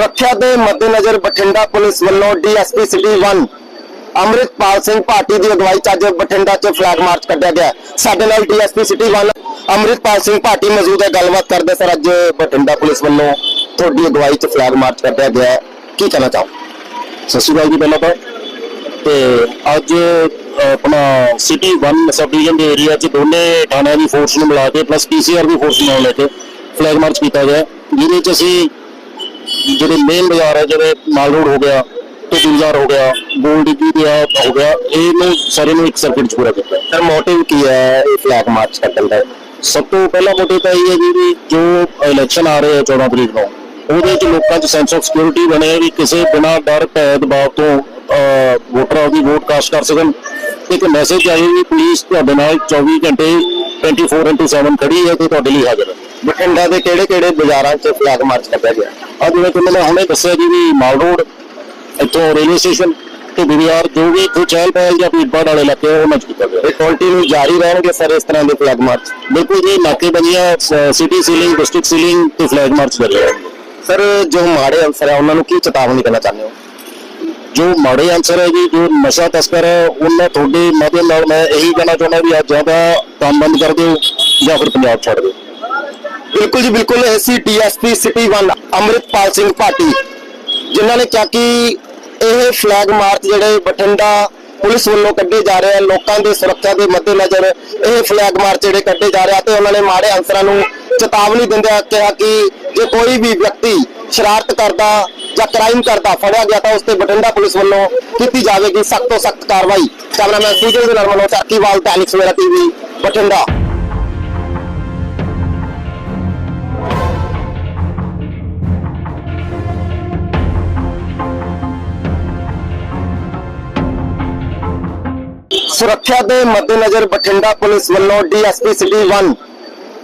ਸੁਰੱਖਿਆ ਦੇ ਮੱਦੇਨਜ਼ਰ ਬਠਿੰਡਾ ਪੁਲਿਸ ਵੱਲੋਂ ਡੀਐਸਪੀ ਸਿਟੀ 1 ਅੰਮ੍ਰਿਤਪਾਲ ਸਿੰਘ ਭਾਟੀ ਦੀ ਅਗਵਾਈ 'ਚ ਅੱਜ ਬਠਿੰਡਾ 'ਚ ਫਲੈਗ ਮਾਰਚ ਕੱਢਿਆ ਗਿਆ। ਸਾਡੇ ਨਾਲ ਡੀਐਸਪੀ ਸਿਟੀ 1 ਅੰਮ੍ਰਿਤਪਾਲ ਸਿੰਘ ਭਾਟੀ ਮੌਜੂਦ ਹੈ। ਗੱਲਬਾਤ ਕਰਦੇ ਸਰ, ਅੱਜ ਬਠਿੰਡਾ ਪੁਲਿਸ ਵੱਲੋਂ ਤੁਹਾਡੀ ਅਗਵਾਈ 'ਚ ਫਲੈਗ ਮਾਰਚ ਕੱਢਿਆ ਗਿਆ ਕੀ ਕਹਿਣਾ ਚਾਹੋ? ਸਤਿ ਸ਼੍ਰੀ ਅਕਾਲ ਜੀ ਪਹਿਲਾਂ ਤਾਂ। ਤੇ ਅੱਜ ਆਪਣਾ ਸਿਟੀ 1 ਸਬ ਡਿਵੀਜ਼ਨ ਦੇ ਏਰੀਆ 'ਚ ਦੋਨੇ ਥਾਣਿਆਂ ਦੀ ਫੋਰਸ ਨੂੰ ਮਿਲਾ ਕੇ ਪਲੱਸ ਪੀਸੀਆਰ ਦੀ ਫੋਰਸ ਨਾਲ ਲੈ ਕੇ ਫਲੈਗ ਮਾਰਚ ਕੀਤਾ ਗਿਆ ਜਿਹਦੇ 'ਚ ਅਸੀਂ ਜਿਹੜੇ ਮੇਨ ਬਾਜ਼ਾਰ ਹੈ ਜਿਵੇਂ ਮਾਲ ਰੋਡ ਹੋ ਗਿਆ ਤੇ ਗੁਲਜ਼ਾਰ ਹੋ ਗਿਆ ਗੋਲਡ ਡਿੱਗੀ ਦੇ ਹੋ ਗਿਆ, ਇਹਨੂੰ ਸਾਰੇ ਨੂੰ ਇੱਕ ਸਰਕਟ 'ਚ ਪੂਰਾ ਕੀਤਾ। ਸਰ ਮੋਟਿਵ ਕੀ ਹੈ ਇਹ ਫਲੈਗ ਮਾਰਚ ਕੱਢਣ ਦਾ। ਸਭ ਤੋਂ ਪਹਿਲਾ ਮੋਟਿਵ ਤਾਂ ਇਹ ਹੈ ਜੀ ਵੀ ਜੋ ਇਲੈਕਸ਼ਨ ਆ ਰਹੇ ਆ 14 ਤਰੀਕ ਨੂੰ, ਉਹਦੇ ਵਿੱਚ ਲੋਕਾਂ 'ਚ ਸੈਂਸ ਆਫ ਸਿਕਿਉਰਿਟੀ ਬਣੇ ਵੀ ਕਿਸੇ ਬਿਨਾਂ ਡਰ ਭੈ ਦਬਾਅ ਤੋਂ ਵੋਟਰਾਂ ਵੋਟਰ ਆਪਦੀ ਵੋਟ ਕਾਸਟ ਕਰ ਸਕਣ। ਤੇ ਇੱਕ ਮੈਸੇਜ ਆਏ ਵੀ ਪੁਲਿਸ ਤੁਹਾਡੇ ਨਾਲ 24 ਘੰਟੇ 24/7 ਖੜੀ ਹੈ ਤੇ ਤੁਹਾਡੇ ਲਈ ਹਾਜ਼ਰ ਹੈ। ਬਠਿੰਡਾ ਦੇ ਕਿਹੜੇ ਕਿਹੜੇ ਬਾਜ਼ਾਰਾਂ 'ਚ ਫਲੈਗ ਮਾਰਚ ਕੱਢਿਆ ਗਿਆ? ਆ ਜਿਵੇਂ ਕਿ ਮੈਂ ਹੁਣੇ ਦੱਸਿਆ ਜੀ ਵੀ ਮਾਲ ਰੋਡ ਇੱਥੋਂ ਰੇਲਵੇ ਸਟੇਸ਼ਨ ਤੇ ਬਿਹਾਰ ਜੋ ਵੀ ਇੱਥੇ ਚਹਿਲ ਪਹਿਲ ਜਾਂ ਭੀੜਭਾੜ ਵਾਲੇ ਇਲਾਕੇ ਆ, ਉਹਨਾਂ 'ਚ ਕੀਤਾ ਗਿਆ। ਇਹ ਕੰਟੀਨਿਊ ਜਾਰੀ ਰਹਿਣਗੇ ਸਰ ਇਸ ਤਰ੍ਹਾਂ ਦੇ ਫਲੈਗ ਮਾਰਚ ਬਿਲਕੁਲ ਜੀ ਨਾਕੇਬੰਦੀਆਂ ਸਿਟੀ ਸੀਲਿੰਗ ਡਿਸਟ੍ਰਿਕਟ ਸੀਲਿੰਗ ਤੇ ਫਲੈਗ ਮਾਰਚ ਕਰ ਰਹੇ ਆ ਸਰ ਜੋ ਮਾੜੇ ਅਨਸਰ ਹੈ ਉਹਨਾਂ ਨੂੰ ਕੀ ਚੇਤਾਵਨੀ ਦੇਣਾ ਚਾਹੁੰਦੇ ਹੋ? ਜੋ ਮਾੜੇ ਆਨਸਰ ਹੈ ਜੀ ਜੋ ਨਸ਼ਾ ਤਸਕਰ ਹੈ ਉਹਨਾਂ ਤੁਹਾਡੇ ਮਾਧਿਅਮ ਨਾਲ ਮੈਂ ਇਹੀ ਕਹਿਣਾ ਚਾਹੁੰਦਾ ਵੀ ਅੱਜ ਜਾਂ ਤਾਂ ਕੰਮ ਬੰਦ ਕਰ ਦਿਓ ਜਾਂ ਫਿਰ ਪੰਜਾਬ ਛੱਡ ਦਿਓ। ਬਿਲਕੁਲ ਜੀ, ਬਿਲਕੁਲ ਐਸੀ ਡੀਐਸਪੀ ਸਿਟੀ 1 ਅੰਮ੍ਰਿਤਪਾਲ ਸਿੰਘ ਭਾਟੀ, ਜਿਨ੍ਹਾਂ ਨੇ ਕਿਹਾ ਕਿ ਇਹ ਫਲੈਗ ਮਾਰਚ ਜਿਹੜੇ ਬਠਿੰਡਾ ਪੁਲਿਸ ਵੱਲੋਂ ਕੱਢੇ ਜਾ ਰਹੇ ਆ, ਲੋਕਾਂ ਦੀ ਸੁਰੱਖਿਆ ਦੇ ਮੱਦੇਨਜ਼ਰ ਇਹ ਫਲੈਗ ਮਾਰਚ ਜਿਹੜੇ ਕੱਢੇ ਜਾ ਰਹੇ ਆ ਤੇ ਉਹਨਾਂ ਨੇ ਮਾੜੇ ਅਨਸਰਾਂ ਨੂੰ ਚੇਤਾਵਨੀ ਦਿੰਦਿਆਂ ਕਿਹਾ ਕਿ ਜੇ ਕੋਈ ਵੀ ਵਿਅਕਤੀ ਸ਼ਰਾਰਤ ਕਰਦਾ ਜਾਂ ਕ੍ਰਾਈਮ ਕਰਦਾ, ਫੜਿਆ ਗਿਆ ਤਾਂ ਉਸ ਤੇ ਬਠਿੰਡਾ ਪੁਲਿਸ ਵੱਲੋਂ ਕੀਤੀ ਜਾਵੇਗੀ ਸਖਤ ਤੋਂ ਸਖਤ ਕਾਰਵਾਈ। ਕੈਮਰਾਮੈਨ ਸੂਜਨ ਦੇ ਨਰਮਲ ਚਾਕੀਵਾਲ ਟੈਨਿਕ ਸਵੇਰਾ ਟੀਵੀ ਬਠਿੰਡਾ। ਸੁਰੱਖਿਆ ਦੇ ਮੱਦੇਨਜ਼ਰ ਬਠਿੰਡਾ ਪੁਲਿਸ ਵੱਲੋਂ ਡੀਐਸਪੀ ਸਿਟੀ 1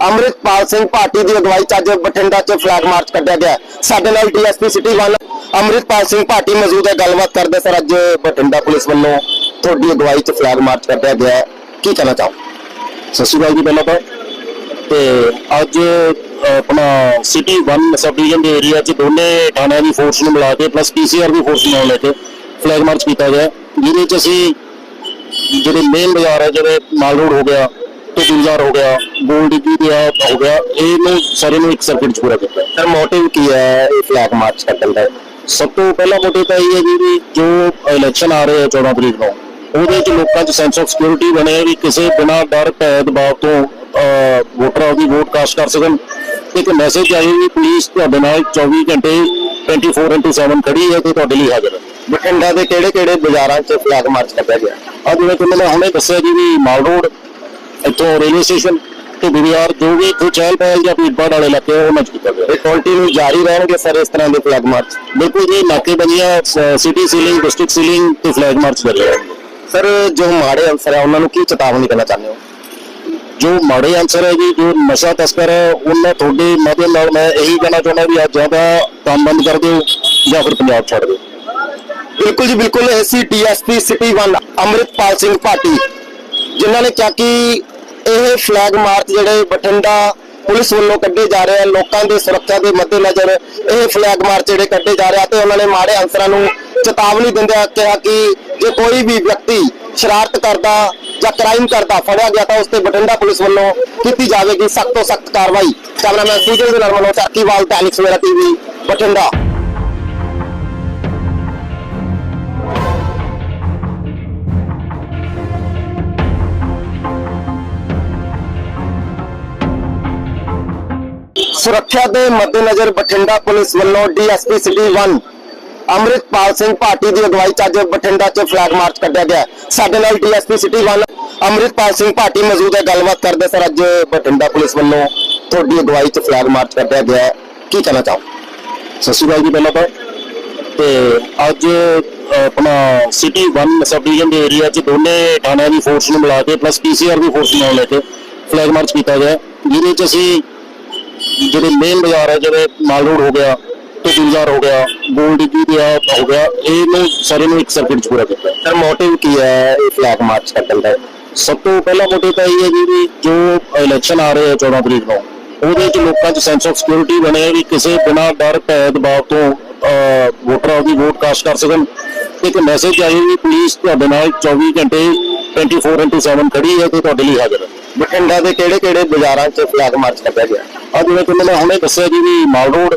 ਅੰਮ੍ਰਿਤਪਾਲ ਸਿੰਘ ਭਾਟੀ ਦੀ ਅਗਵਾਈ 'ਚ ਅੱਜ ਬਠਿੰਡਾ 'ਚ ਫਲੈਗ ਮਾਰਚ ਕੱਢਿਆ ਗਿਆ ਸਾਡੇ ਨਾਲ ਡੀਐਸਪੀ ਸਿਟੀ 1 ਅੰਮ੍ਰਿਤਪਾਲ ਸਿੰਘ ਭਾਟੀ ਮੌਜੂਦ ਹੈ। ਗੱਲਬਾਤ ਕਰਦੇ ਸਰ ਅੱਜ ਬਠਿੰਡਾ ਪੁਲਿਸ ਵੱਲੋਂ ਤੁਹਾਡੀ ਅਗਵਾਈ 'ਚ ਫਲੈਗ ਮਾਰਚ ਕੱਢਿਆ ਗਿਆ ਕੀ ਕਹਿਣਾ ਚਾਹੋ ਸਤਿ ਸ਼੍ਰੀ ਅਕਾਲ ਜੀ ਪਹਿਲਾਂ ਤਾਂ। ਤੇ ਅੱਜ ਆਪਣਾ ਸਿਟੀ 1 ਸਬ ਡਿਵੀਜ਼ਨ ਦੇ ਏਰੀਆ 'ਚ ਦੋਨੇ ਥਾਣਿਆਂ ਦੀ ਫੋਰਸ ਨੂੰ ਮਿਲਾ ਕੇ ਪਲੱਸ ਪੀਸੀਆਰ ਦੀ ਫੋਰਸ ਨਾਲ ਲੈ ਕੇ ਫਲੈਗ ਮਾਰਚ ਕੀਤਾ ਗਿਆ ਜਿਹਦੇ 'ਚ ਅਸੀਂ ਜਿਹੜੇ ਮੇਨ ਬਾਜ਼ਾਰ ਹੈ ਜਿਵੇਂ ਮਾਲ ਰੋਡ ਹੋ ਗਿਆ ਤੇ ਹੋ ਗਿਆ, ਗੋਲਡ ਡਿੱਗੀ ਦੇ ਹੋ ਗਿਆ, ਇਹਨੂੰ ਸਾਰੇ ਨੂੰ ਇੱਕ ਸਰਕਟ 'ਚ ਪੂਰਾ ਕੀਤਾ। ਸਰ ਮੋਟਿਵ ਕੀ ਹੈ ਇਹ ਫਲੈਗ ਮਾਰਚ ਕੱਢਣ ਦਾ? ਸਭ ਤੋਂ ਪਹਿਲਾ ਮੋਟਿਵ ਤਾਂ ਇਹ ਹੈ ਜੀ ਵੀ ਜੋ ਇਲੈਕਸ਼ਨ ਆ ਰਹੇ ਆ 14 ਤਰੀਕ ਨੂੰ, ਉਹਦੇ 'ਚ ਲੋਕਾਂ 'ਚ ਸੈਂਸ ਆਫ ਸਿਕਿਉਰਿਟੀ ਬਣੇ ਵੀ ਕਿਸੇ ਬਿਨਾਂ ਡਰ ਭੈ ਦਬਾਅ ਤੋਂ ਵੋਟਰਾਂ ਵੋਟਰ ਆਪਦੀ ਵੋਟ ਕਾਸਟ ਕਰ ਸਕਣ। ਇੱਕ ਮੈਸੇਜ ਆਈ ਵੀ ਪੁਲਿਸ ਤੁਹਾਡੇ ਨਾਲ 24 ਘੰਟੇ 24/7 ਖੜੀ ਹੈ ਤੇ ਤੁਹਾਡੇ ਲਈ ਹਾਜ਼ਰ ਹੈ। ਬਠਿੰਡਾ ਦੇ ਕਿਹੜੇ ਕਿਹੜੇ ਬਾਜ਼ਾਰਾਂ 'ਚ ਫਲੈਗ ਮਾਰਚ ਕੱਢਿਆ ਗਿਆ? ਆ ਜਿਵੇਂ ਕਿ ਮੈਂ ਹੁਣੇ ਦੱਸਿਆ ਜੀ ਵੀ ਮਾਲ ਰੋਡ ਇੱਥੋਂ ਰੇਲਵੇ ਸਟੇਸ਼ਨ ਤੇ ਬਿਹਾਰ ਜੋ ਵੀ ਇੱਥੇ ਚਹਿਲ ਪਹਿਲ ਜਾਂ ਭੀੜਭਾੜ ਵਾਲੇ ਇਲਾਕੇ ਆ, ਉਹਨਾਂ 'ਚ ਕੀਤਾ ਗਿਆ। ਇਹ ਕੰਟੀਨਿਊ ਜਾਰੀ ਰਹਿਣਗੇ ਸਰ ਇਸ ਤਰ੍ਹਾਂ ਦੇ ਫਲੈਗ ਮਾਰਚ ਬਿਲਕੁਲ ਜੀ ਨਾਕੇਬੰਦੀਆਂ ਸਿਟੀ ਸੀਲਿੰਗ ਡਿਸਟ੍ਰਿਕਟ ਸੀਲਿੰਗ ਤੇ ਫਲੈਗ ਮਾਰਚ ਕਰ ਰਹੇ। ਆ ਸਰ ਜੋ ਮਾੜੇ ਅਨਸਰ ਹੈ ਉਹਨਾਂ ਨੂੰ ਕੀ ਚੇਤਾਵਨੀ ਦੇਣਾ ਚਾਹੁੰਦੇ ਹੋ? ਜੋ ਮਾੜੇ ਆਨਸਰ ਹੈ ਜੀ ਜੋ ਨਸ਼ਾ ਤਸਕਰ ਹੈ ਉਹਨਾਂ ਤੁਹਾਡੇ ਮਾਧਿਅਮ ਨਾਲ ਮੈਂ ਇਹੀ ਕਹਿਣਾ ਚਾਹੁੰਦਾ ਵੀ ਅੱਜ ਜਾਂ ਤਾਂ ਕੰਮ ਬੰਦ ਕਰ ਦਿਓ ਜਾਂ ਫਿਰ ਪੰਜਾਬ ਛੱਡ ਦਿਓ। ਬਿਲਕੁਲ ਜੀ, ਬਿਲਕੁਲ ਐਸੀ ਡੀਐਸਪੀ ਸਿਟੀ 1 ਅੰਮ੍ਰਿਤਪਾਲ ਸਿੰਘ ਭਾਟੀ, ਜਿਨ੍ਹਾਂ ਨੇ ਕਿਹਾ ਕਿ ਇਹ ਫਲੈਗ ਮਾਰਚ ਜਿਹੜੇ ਬਠਿੰਡਾ ਪੁਲਿਸ ਵੱਲੋਂ ਕੱਢੇ ਜਾ ਰਹੇ ਆ, ਲੋਕਾਂ ਦੀ ਸੁਰੱਖਿਆ ਦੇ ਮੱਦੇਨਜ਼ਰ ਇਹ ਫਲੈਗ ਮਾਰਚ ਜਿਹੜੇ ਕੱਢੇ ਜਾ ਰਹੇ ਆ ਤੇ ਉਹਨਾਂ ਨੇ ਮਾੜੇ ਅਨਸਰਾਂ ਨੂੰ ਚੇਤਾਵਨੀ ਦਿੰਦਿਆਂ ਕਿਹਾ ਕਿ ਜੇ ਕੋਈ ਵੀ ਵਿਅਕਤੀ ਸ਼ਰਾਰਤ ਕਰਦਾ ਜਾਂ ਕ੍ਰਾਈਮ ਕਰਦਾ, ਫੜਿਆ ਗਿਆ ਤਾਂ ਉਸ ਤੇ ਬਠਿੰਡਾ ਪੁਲਿਸ ਵੱਲੋਂ ਕੀਤੀ ਜਾਵੇਗੀ ਸਖਤ ਤੋਂ ਸਖਤ ਕਾਰਵਾਈ। ਕੈਮਰਾਮੈਨ ਸੂਜਨ ਦੇ ਨਰਮਲ ਚਾਕੀਵਾਲ ਟੈਨਿਕ ਸਵੇਰਾ ਟੀਵੀ, ਬਠਿੰਡਾ। ਸੁਰੱਖਿਆ ਦੇ ਮੱਦੇਨਜ਼ਰ ਬਠਿੰਡਾ ਪੁਲਿਸ ਵੱਲੋਂ ਡੀਐਸਪੀ ਸਿਟੀ 1 ਅੰਮ੍ਰਿਤਪਾਲ ਸਿੰਘ ਭਾਟੀ ਦੀ ਅਗਵਾਈ 'ਚ ਅੱਜ ਬਠਿੰਡਾ 'ਚ ਫਲੈਗ ਮਾਰਚ ਕੱਢਿਆ ਗਿਆ। ਸਾਡੇ ਨਾਲ ਡੀਐਸਪੀ ਸਿਟੀ 1 ਅੰਮ੍ਰਿਤਪਾਲ ਸਿੰਘ ਭਾਟੀ ਮੌਜੂਦ ਹੈ। ਗੱਲਬਾਤ ਕਰਦੇ ਸਰ, ਅੱਜ ਬਠਿੰਡਾ ਪੁਲਿਸ ਵੱਲੋਂ ਤੁਹਾਡੀ ਅਗਵਾਈ 'ਚ ਫਲੈਗ ਮਾਰਚ ਕੱਢਿਆ ਗਿਆ ਕੀ ਕਹਿਣਾ ਚਾਹੋ ਸਤਿ ਸ਼੍ਰੀ ਅਕਾਲ ਜੀ ਪਹਿਲਾਂ ਤਾਂ। ਤੇ ਅੱਜ ਆਪਣਾ ਸਿਟੀ 1 ਸਬ ਡਿਵੀਜ਼ਨ ਦੇ ਏਰੀਆ 'ਚ ਦੋਨੇ ਥਾਣਿਆਂ ਦੀ ਫੋਰਸ ਨੂੰ ਮਿਲਾ ਕੇ ਪਲੱਸ ਪੀਸੀਆਰ ਦੀ ਫੋਰਸ ਨਾਲ ਲੈ ਕੇ ਫਲੈਗ ਮਾਰਚ ਕੀਤਾ ਗਿਆ ਜਿਹਦੇ 'ਚ ਅਸੀਂ ਜਿਹੜੇ ਮੇਨ ਬਾਜ਼ਾਰ ਹੈ ਜਿਵੇਂ ਮਾਲ ਰੋਡ ਹੋ ਗਿਆ ਤੇ ਗੁਲਜ਼ਾਰ ਹੋ ਗਿਆ ਗੋਲਡ ਡਿੱਗੀ ਦੇ ਹੋ ਗਿਆ ਇਹਨੂੰ ਸਾਰੇ ਨੂੰ ਇੱਕ ਸਰਕਟ 'ਚ ਪੂਰਾ ਕੀਤਾ। ਸਰ ਮੋਟਿਵ ਕੀ ਹੈ ਇਹ ਫਲੈਗ ਮਾਰਚ ਕੱਢਣ ਦਾ ਸਭ ਤੋਂ ਪਹਿਲਾ ਮੋਟਿਵ ਤਾਂ ਇਹ ਹੈ ਜੀ ਵੀ ਜੋ ਇਲੈਕਸ਼ਨ ਆ ਰਹੇ ਆ 14 ਤਰੀਕ ਨੂੰ ਉਹਦੇ 'ਚ ਲੋਕਾਂ 'ਚ ਸੈਂਸ ਆਫ ਸਿਕਿਉਰਿਟੀ ਬਣੇ ਵੀ ਕਿਸੇ ਬਿਨਾਂ ਡਰ ਭੈ ਦਬਾਅ ਤੋਂ ਅਹ, ਵੋਟਰ ਆਪਦੀ ਵੋਟ ਕਾਸਟ ਕਰ ਸਕਣ। ਇੱਕ ਮੈਸੇਜ ਆਈ ਵੀ ਪੁਲਿਸ ਤੁਹਾਡੇ ਨਾਲ 24 ਘੰਟੇ 24/7 ਖੜੀ ਹੈ ਤੇ ਤੁਹਾਡੇ ਲਈ ਹਾਜ਼ਰ ਹੈ ਬਠਿੰਡਾ ਦੇ ਕਿਹੜੇ ਕਿਹੜੇ ਬਾਜ਼ਾਰਾਂ 'ਚ ਫਲੈਗ ਮਾਰਚ ਕੱਢਿਆ ਗਿਆ? ਆ ਜਿਵੇਂ ਕਿ ਮੈਂ ਹੁਣੇ ਦੱਸਿਆ ਜੀ ਵੀ ਮਾਲ ਰੋਡ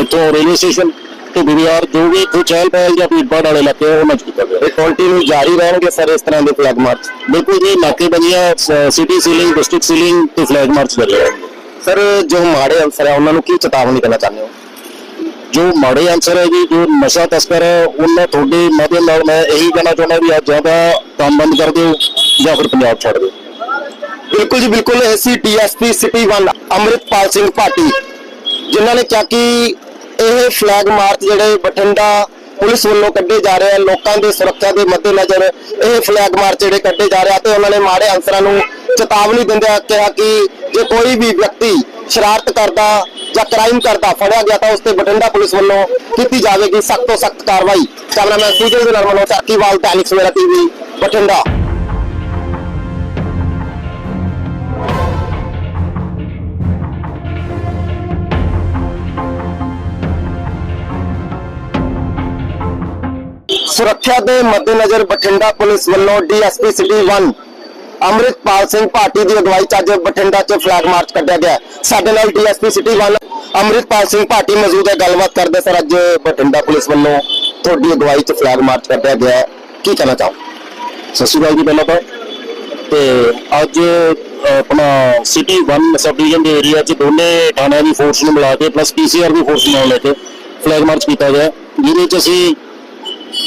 ਇੱਥੋਂ ਰੇਲਵੇ ਸਟੇਸ਼ਨ ਤੇ ਬਾਜ਼ਾਰ ਜੋ ਵੀ ਇੱਥੇ ਚਹਿਲ ਪਹਿਲ ਜਾਂ ਭੀੜਭਾੜ ਵਾਲੇ ਇਲਾਕੇ ਆ, ਉਹਨਾਂ 'ਚ ਕੀਤਾ ਗਿਆ। ਇਹ ਕੰਟੀਨਿਊ ਜਾਰੀ ਰਹਿਣਗੇ ਸਰ ਇਸ ਤਰ੍ਹਾਂ ਦੇ ਫਲੈਗ ਮਾਰਚ ਬਿਲਕੁਲ ਜੀ ਨਾਕੇਬੰਦੀਆਂ ਸਿਟੀ ਸੀਲਿੰਗ ਡਿਸਟ੍ਰਿਕਟ ਸੀਲਿੰਗ ਤੇ ਫਲੈਗ ਮਾਰਚ ਕਰ ਰਹੇ ਸਰ ਜੋ ਮਾੜੇ ਅਨਸਰ ਹੈ ਉਹਨਾਂ ਨੂੰ ਕੀ ਚੇਤਾਵਨੀ ਦੇਣਾ ਚਾਹੁੰਦੇ ਹੋ? ਜੋ ਮਾੜੇ ਅਨਸਰ ਹੈ ਜੀ ਜੋ ਨਸ਼ਾ ਤਸਕਰ ਹੈ ਉਹਨਾਂ ਤੁਹਾਡੇ ਮਾਧਿਅਮ ਨਾਲ ਮੈਂ ਇਹੀ ਕਹਿਣਾ ਚਾਹੁੰਦਾ ਵੀ ਅੱਜ ਜਾਂ ਤਾਂ ਕੰਮ ਬੰਦ ਕਰ ਦਿਓ ਜਾਂ ਫਿਰ ਪੰਜਾਬ ਛੱਡ ਦਿਓ। ਬਿਲਕੁਲ ਜੀ, ਬਿਲਕੁਲ ਐਸੀ ਡੀਐਸਪੀ ਸਿਟੀ 1 ਅੰਮ੍ਰਿਤਪਾਲ ਸਿੰਘ ਭਾਟੀ, ਜਿਨ੍ਹਾਂ ਨੇ ਕਿਹਾ ਕਿ ਇਹ ਫਲੈਗ ਮਾਰਚ ਜਿਹੜੇ ਬਠਿੰਡਾ ਪੁਲਿਸ ਵੱਲੋਂ ਕੱਢੇ ਜਾ ਰਹੇ ਆ, ਲੋਕਾਂ ਦੀ ਸੁਰੱਖਿਆ ਦੇ ਮੱਦੇਨਜ਼ਰ ਇਹ ਫਲੈਗ ਮਾਰਚ ਜਿਹੜੇ ਕੱਢੇ ਜਾ ਰਹੇ ਆ ਤੇ ਉਹਨਾਂ ਨੇ ਮਾੜੇ ਅਨਸਰਾਂ ਨੂੰ ਚੇਤਾਵਨੀ ਦਿੰਦਿਆਂ ਕਿਹਾ ਕਿ ਜੇ ਕੋਈ ਵੀ ਵਿਅਕਤੀ ਸ਼ਰਾਰਤ ਕਰਦਾ ਜਾਂ ਕ੍ਰਾਈਮ ਕਰਦਾ, ਫੜਿਆ ਗਿਆ ਤਾਂ ਉਸ ਤੇ ਬਠਿੰਡਾ ਪੁਲਿਸ ਵੱਲੋਂ ਕੀਤੀ ਜਾਵੇਗੀ ਸਖਤ ਤੋਂ ਸਖਤ ਕਾਰਵਾਈ। ਕੈਮਰਾਮੈਨ ਸੂਜਨ ਦੇ ਨਾਲ ਮਨੋਜ ਚਾਕੀਵਾਲ ਟੈਨਿਕਸ ਸਵੇਰਾ ਟੀਵੀ ਬਠਿੰਡਾ। ਸੁਰੱਖਿਆ ਦੇ ਮੱਦੇਨਜ਼ਰ ਬਠਿੰਡਾ ਪੁਲਿਸ ਵੱਲੋਂ ਡੀਐਸਪੀ ਸਿਟੀ 1 ਅੰਮ੍ਰਿਤਪਾਲ ਸਿੰਘ ਭਾਟੀ ਦੀ ਅਗਵਾਈ 'ਚ ਅੱਜ ਬਠਿੰਡਾ 'ਚ ਫਲੈਗ ਮਾਰਚ ਕੱਢਿਆ ਗਿਆ। ਸਾਡੇ ਨਾਲ ਡੀਐਸਪੀ ਸਿਟੀ 1 ਅੰਮ੍ਰਿਤਪਾਲ ਸਿੰਘ ਭਾਟੀ ਮੌਜੂਦ ਹੈ। ਗੱਲਬਾਤ ਕਰਦੇ ਸਰ, ਅੱਜ ਬਠਿੰਡਾ ਪੁਲਿਸ ਵੱਲੋਂ ਤੁਹਾਡੀ ਅਗਵਾਈ 'ਚ ਫਲੈਗ ਮਾਰਚ ਕੱਢਿਆ ਗਿਆ ਕੀ ਕਹਿਣਾ ਚਾਹੋ ਸਤਿ ਸ਼੍ਰੀ ਅਕਾਲ ਜੀ ਪਹਿਲਾਂ ਤਾਂ। ਤੇ ਅੱਜ ਆਪਣਾ ਸਿਟੀ 1 ਸਬ ਡਿਵੀਜ਼ਨ ਦੇ ਏਰੀਆ 'ਚ ਦੋਨੇ ਥਾਣਿਆਂ ਦੀ ਫੋਰਸ ਨੂੰ ਮਿਲਾ ਕੇ ਪਲੱਸ ਪੀਸੀਆਰ ਦੀ ਫੋਰਸ ਨਾਲ ਲੈ ਕੇ ਫਲੈਗ ਮਾਰਚ ਕੀਤਾ ਗਿਆ। ਜਿਹਦੇ 'ਚ ਅਸੀਂ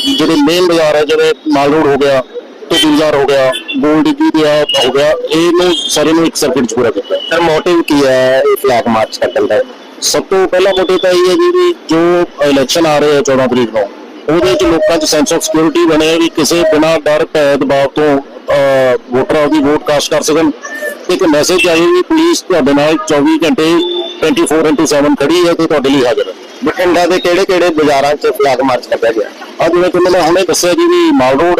ਜਿਹੜੇ ਮੇਨ ਬਾਜ਼ਾਰ ਹੈ ਜਿਹੜੇ ਮਾਲ ਰੋਡ ਹੋ ਗਿਆ ਤੇ ਬਾਜ਼ਾਰ ਹੋ ਗਿਆ ਗੋਲਡ ਦੀ ਪਿਆ ਹੋ ਗਿਆ ਇਹਨੂੰ ਸਾਰੇ ਨੂੰ ਇੱਕ ਸਰਕਟ 'ਚ ਪੂਰਾ ਕੀਤਾ। ਸਰ ਮੋਟਿਵ ਕੀ ਹੈ ਇਹ ਫਲੈਗ ਮਾਰਚ ਕੱਢਣ ਦਾ? ਸਭ ਤੋਂ ਪਹਿਲਾ ਮੋਟਿਵ ਤਾਂ ਇਹ ਹੈ ਜੀ ਵੀ ਜੋ ਇਲੈਕਸ਼ਨ ਆ ਰਹੇ ਆ 14 ਤਰੀਕ ਨੂੰ ਉਹਦੇ ਚ ਲੋਕਾਂ 'ਚ ਸੈਂਸ ਆਫ ਸਿਕਿਉਰਿਟੀ ਬਣੇ ਵੀ ਕਿਸੇ ਬਿਨਾਂ ਡਰ ਭੈ ਦਬਾਅ ਤੋਂ ਅਹ, ਵੋਟਰ ਆਪਦੀ ਵੋਟ ਕਾਸਟ ਕਰ ਸਕਣ। ਇੱਕ ਮੈਸੇਜ ਆਈ ਵੀ ਪੁਲਿਸ ਤੁਹਾਡੇ ਨਾਲ 24 ਘੰਟੇ 24/7 ਖੜੀ ਹੈ ਤੇ ਤੁਹਾਡੇ ਲਈ ਹਾਜ਼ਰ ਹੈ। ਬਠਿੰਡਾ ਦੇ ਕਿਹੜੇ ਕਿਹੜੇ ਬਾਜ਼ਾਰਾਂ 'ਚ ਫਲੈਗ ਮਾਰਚ ਕੱਢਿਆ ਗਿਆ? ਆ ਜਿਵੇਂ ਕਿ ਮੈਂ ਹੁਣੇ ਦੱਸਿਆ ਜੀ ਵੀ ਮਾਲ ਰੋਡ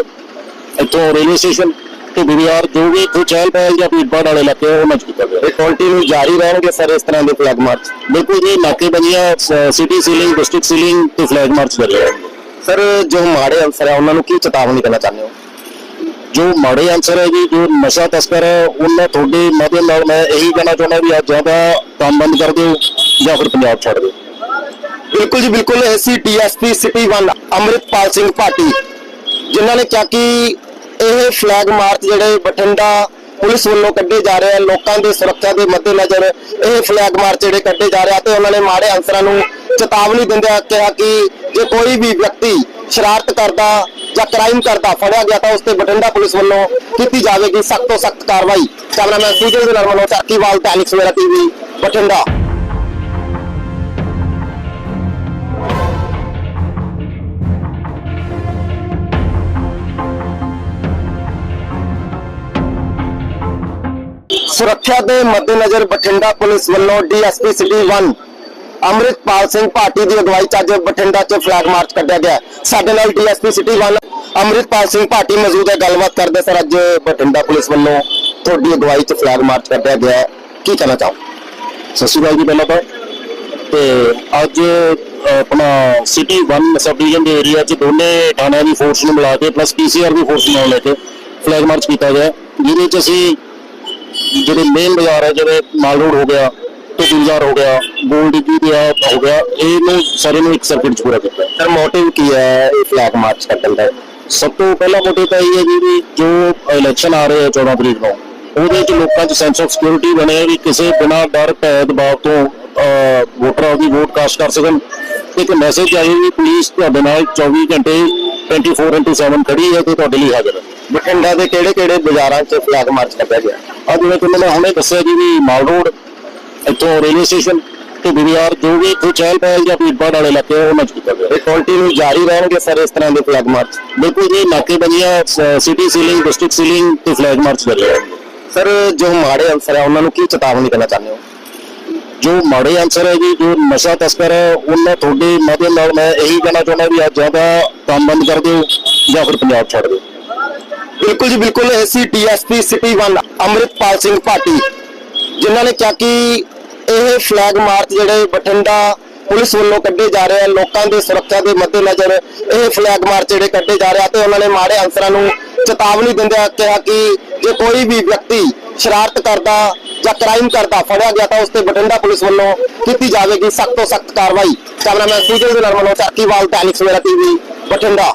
ਇੱਥੋਂ ਰੇਲਵੇ ਸਟੇਸ਼ਨ ਤੇ ਬਾਜ਼ਾਰ ਜੋ ਵੀ ਇੱਥੇ ਚਹਿਲ ਪਹਿਲ ਜਾਂ ਭੀੜਭਾੜ ਵਾਲੇ ਇਲਾਕੇ ਆ, ਉਹਨਾਂ 'ਚ ਕੀਤਾ ਗਿਆ। ਇਹ ਕੰਟੀਨਿਊ ਜਾਰੀ ਰਹਿਣਗੇ ਸਰ ਇਸ ਤਰ੍ਹਾਂ ਦੇ ਫਲੈਗ ਮਾਰਚ ਬਿਲਕੁਲ ਜੀ ਨਾਕੇਬੰਦੀਆਂ ਸਿਟੀ ਸੀਲਿੰਗ ਡਿਸਟ੍ਰਿਕਟ ਸੀਲਿੰਗ ਤੇ ਫਲੈਗ ਮਾਰਚ ਕਰ ਰਹੇ ਹਾਂ ਸਰ ਜੋ ਮਾੜੇ ਅਨਸਰ ਹੈ ਉਹਨਾਂ ਨੂੰ ਕੀ ਚੇਤਾਵਨੀ ਦੇਣਾ ਚਾਹੁੰਦੇ ਹੋ? ਜੋ ਮਾੜੇ ਅਨਸਰ ਹੈ ਜੀ ਜੋ ਨਸ਼ਾ ਤਸਕਰ ਹੈ ਉਹਨਾਂ ਤੁਹਾਡੇ ਮਾਧਿਅਮ ਨਾਲ ਮੈਂ ਇਹੀ ਕਹਿਣਾ ਚਾਹੁੰਦਾ ਵੀ ਅੱਜ ਜਾਂ ਤਾਂ ਕੰਮ ਬੰਦ ਕਰ ਦਿਓ ਜਾਂ ਫਿਰ ਪੰਜਾਬ ਛੱਡ ਦਿਓ। ਬਿਲਕੁਲ ਜੀ, ਬਿਲਕੁਲ ਐਸੀ ਡੀਐਸਪੀ ਸਿਟੀ 1 ਅੰਮ੍ਰਿਤਪਾਲ ਸਿੰਘ ਭਾਟੀ, ਜਿਨ੍ਹਾਂ ਨੇ ਕਿਹਾ ਕਿ ਇਹ ਫਲੈਗ ਮਾਰਚ ਜਿਹੜੇ ਬਠਿੰਡਾ ਪੁਲਿਸ ਵੱਲੋਂ ਕੱਢੇ ਜਾ ਰਹੇ ਆ, ਲੋਕਾਂ ਦੀ ਸੁਰੱਖਿਆ ਦੇ ਮੱਦੇਨਜ਼ਰ ਇਹ ਫਲੈਗ ਮਾਰਚ ਜਿਹੜੇ ਕੱਢੇ ਜਾ ਰਹੇ ਆ, ਤੇ ਉਹਨਾਂ ਨੇ ਮਾੜੇ ਅਨਸਰਾਂ ਨੂੰ ਚੇਤਾਵਨੀ ਦਿੰਦਿਆਂ ਕਿਹਾ ਕਿ ਜੇ ਕੋਈ ਵੀ ਵਿਅਕਤੀ ਸ਼ਰਾਰਤ ਕਰਦਾ ਜਾਂ ਕ੍ਰਾਈਮ ਕਰਦਾ, ਫੜਿਆ ਗਿਆ ਤਾਂ ਉਸ ਤੇ ਬਠਿੰਡਾ ਪੁਲਿਸ ਵੱਲੋਂ ਕੀਤੀ ਜਾਵੇਗੀ ਸਖਤ ਤੋਂ ਸਖਤ ਕਾਰਵਾਈ। ਕੈਮਰਾਮੈਨ ਸੂਜਨ ਦੇ ਨਾਲ ਚਾਕੀਵਾਲ ਟੈਨਿਕਸ ਸਵੇਰਾ ਟੀਵੀ ਬਠਿੰਡਾ। ਸੁਰੱਖਿਆ ਦੇ ਮੱਦੇਨਜ਼ਰ ਬਠਿੰਡਾ ਪੁਲਿਸ ਵੱਲੋਂ ਡੀਐਸਪੀ ਸਿਟੀ 1 ਅੰਮ੍ਰਿਤਪਾਲ ਸਿੰਘ ਭਾਟੀ ਦੀ ਅਗਵਾਈ 'ਚ ਅੱਜ ਬਠਿੰਡਾ 'ਚ ਫਲੈਗ ਮਾਰਚ ਕੱਢਿਆ ਗਿਆ। ਸਾਡੇ ਨਾਲ ਡੀਐਸਪੀ ਸਿਟੀ 1 ਅੰਮ੍ਰਿਤਪਾਲ ਸਿੰਘ ਭਾਟੀ ਮੌਜੂਦ ਹੈ। ਗੱਲਬਾਤ ਕਰਦੇ ਸਰ, ਅੱਜ ਬਠਿੰਡਾ ਪੁਲਿਸ ਵੱਲੋਂ ਤੁਹਾਡੀ ਅਗਵਾਈ 'ਚ ਫਲੈਗ ਮਾਰਚ ਕੱਢਿਆ ਗਿਆ ਕੀ ਕਹਿਣਾ ਚਾਹੋ ਸਤਿ ਸ਼੍ਰੀ ਅਕਾਲ ਜੀ ਪਹਿਲਾਂ ਤਾਂ। ਤੇ ਅੱਜ ਆਪਣਾ ਸਿਟੀ 1 ਸਬ ਡਿਵੀਜ਼ਨ ਦੇ ਏਰੀਆ 'ਚ ਦੋਨੇ ਥਾਣਿਆਂ ਦੀ ਫੋਰਸ ਨੂੰ ਮਿਲਾ ਕੇ ਪਲੱਸ ਪੀਸੀਆਰ ਦੀ ਫੋਰਸ ਨਾਲ ਲੈ ਕੇ ਫਲੈਗ ਮਾਰਚ ਕੀਤਾ ਗਿਆ। ਜਿਹਦੇ 'ਚ ਅਸੀਂ ਜਿਹੜੇ ਮੇਨ ਬਾਜ਼ਾਰ ਹੈ ਜਿਵੇਂ ਮਾਲ ਰੋਡ ਹੋ ਗਿਆ ਤੇ ਹੋ ਗਿਆ ਗੋਲਡ ਦੀ ਪਿਆ ਹੋ ਗਿਆ ਇਹਨੂੰ ਸਾਰੇ ਨੂੰ ਇੱਕ ਸਰਕਟ 'ਚ ਪੂਰਾ ਕੀਤਾ। ਸਰ ਮੋਟਿਵ ਕੀ ਹੈ ਇਹ ਫਲੈਗ ਮਾਰਚ ਕੱਢਣ ਦਾ? ਸਭ ਤੋਂ ਪਹਿਲਾ ਮੋਟਿਵ ਤਾਂ ਇਹ ਹੈ ਜੀ ਵੀ ਜੋ ਇਲੈਕਸ਼ਨ ਆ ਰਹੇ ਆ 14 ਤਰੀਕ ਨੂੰ ਉਹਦੇ ਵਿੱਚ ਲੋਕਾਂ 'ਚ ਸੈਂਸ ਆਫ ਸਿਕਿਉਰਿਟੀ ਬਣੇ ਵੀ ਕਿਸੇ ਬਿਨਾਂ ਡਰ ਭੈ ਦਬਾਅ ਤੋਂ ਅਹ, ਵੋਟਰ ਆਪਦੀ ਵੋਟ ਕਾਸਟ ਕਰ ਸਕਣ। ਇੱਕ ਮੈਸੇਜ ਆਈ ਵੀ ਪੁਲਿਸ ਤੁਹਾਡੇ ਨਾਲ 24 ਘੰਟੇ 24/7 ਖੜੀ ਹੈ ਤੇ ਤੁਹਾਡੇ ਲਈ ਹਾਜ਼ਰ ਹੈ। ਬਠਿੰਡਾ ਦੇ ਕਿਹੜੇ ਕਿਹੜੇ ਬਾਜ਼ਾਰਾਂ 'ਚ ਫਲੈਗ ਮਾਰਚ ਕੱਢਿਆ ਗਿਆ? ਆ ਜਿਵੇਂ ਕਿ ਮੈਂ ਹੁਣੇ ਦੱਸਿਆ ਜੀ ਵੀ ਮਾਲ ਰੋਡ ਇੱਥੋਂ ਰੇਲਵੇ ਸਟੇਸ਼ਨ ਤੇ ਬਾਜ਼ਾਰ ਜੋ ਵੀ ਇੱਥੇ ਚਹਿਲ ਪਹਿਲ ਜਾਂ ਭੀੜਭਾੜ ਵਾਲੇ ਇਲਾਕੇ ਆ, ਉਹਨਾਂ 'ਚ ਕੀਤਾ ਗਿਆ। ਇਹ ਕੰਟੀਨਿਊ ਜਾਰੀ ਰਹਿਣਗੇ ਸਰ ਇਸ ਤਰ੍ਹਾਂ ਦੇ ਫਲੈਗ ਮਾਰਚ ਬਿਲਕੁਲ ਜੀ ਨਾਕੇਬੰਦੀਆਂ ਸਿਟੀ ਸੀਲਿੰਗ ਡਿਸਟ੍ਰਿਕਟ ਸੀਲਿੰਗ ਤੇ ਫਲੈਗ ਮਾਰਚ ਕਰ ਰਹੇ ਹਾਂ ਸਰ ਜੋ ਮਾੜੇ ਅਨਸਰ ਹੈ ਉਹਨਾਂ ਨੂੰ ਕੀ ਚੇਤਾਵਨੀ ਦੇਣਾ ਚਾਹੁੰਦੇ ਹੋ? ਜੋ ਮਾੜੇ ਅਨਸਰ ਹੈ ਜੀ ਜੋ ਨਸ਼ਾ ਤਸਕਰ ਹੈ ਉਹਨਾਂ ਤੁਹਾਡੇ ਮਾਧਿਅਮ ਨਾਲ ਮੈਂ ਇਹੀ ਕਹਿਣਾ ਚਾਹੁੰਦਾ ਵੀ ਅੱਜ ਜਾਂ ਤਾਂ ਕੰਮ ਬੰਦ ਕਰ ਦਿਓ ਜਾਂ ਫਿਰ ਪੰਜਾਬ ਛੱਡ ਦਿਓ। ਬਿਲਕੁਲ ਜੀ, ਬਿਲਕੁਲ ਐਸੀ ਡੀਐਸਪੀ ਸਿਟੀ 1 ਅੰਮ੍ਰਿਤਪਾਲ ਸਿੰਘ ਭਾਟੀ, ਜਿਨ੍ਹਾਂ ਨੇ ਕਿਹਾ ਕਿ ਇਹ ਫਲੈਗ ਮਾਰਚ ਜਿਹੜੇ ਬਠਿੰਡਾ ਪੁਲਿਸ ਵੱਲੋਂ ਕੱਢੇ ਜਾ ਰਹੇ ਆ, ਲੋਕਾਂ ਦੀ ਸੁਰੱਖਿਆ ਦੇ ਮੱਦੇਨਜ਼ਰ ਇਹ ਫਲੈਗ ਮਾਰਚ ਜਿਹੜੇ ਕੱਢੇ ਜਾ ਰਹੇ ਆ ਤੇ ਉਹਨਾਂ ਨੇ ਮਾੜੇ ਅਨਸਰਾਂ ਨੂੰ ਚੇਤਾਵਨੀ ਦਿੰਦਿਆਂ ਕਿਹਾ ਕਿ ਜੇ ਕੋਈ ਵੀ ਵਿਅਕਤੀ ਸ਼ਰਾਰਤ ਕਰਦਾ ਜਾਂ ਕ੍ਰਾਈਮ ਕਰਦਾ, ਫੜਿਆ ਗਿਆ ਤਾਂ ਉਸ ਤੇ ਬਠਿੰਡਾ ਪੁਲਿਸ ਵੱਲੋਂ ਕੀਤੀ ਜਾਵੇਗੀ ਸਖਤ ਤੋਂ ਸਖਤ ਕਾਰਵਾਈ। ਕੈਮਰਾਮੈਨ ਸੁਜਲ ਦੇ ਨਾਲ ਚਾਕੀਵਾਲ ਟੈਨਿਕਸ ਮੇਰਾ ਟੀਵੀ ਬਠਿੰਡਾ।